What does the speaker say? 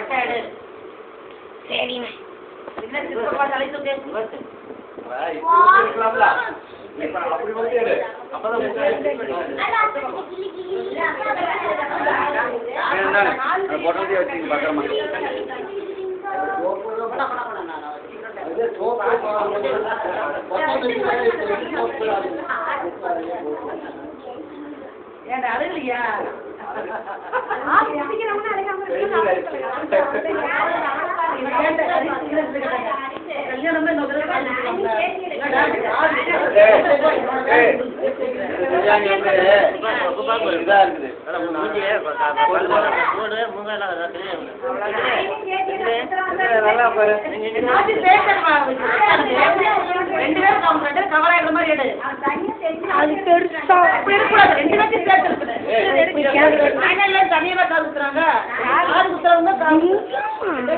பட்டாடு சரிண்ணே என்ன சித்தப்பா தலை தூக்கு இருக்கலாம்ல. இப்ப அப்படி வந்து எடு. அப்பதான் முக்கால் பொட்டத்தையே வச்சுங்க பத்திரமா ஏன்டா அழுகலையா? இதா இருக்குது நல்லா பாரு? ரெண்டு பேரும் அவங்க ரெண்டு பேரும் மாதிரி எடு. அது பெருசா. ரெண்டு பேர்த்தையும் சேர்த்து இருக்குது. ஃபைனல்ல தனியா காது no, no, no, no, no,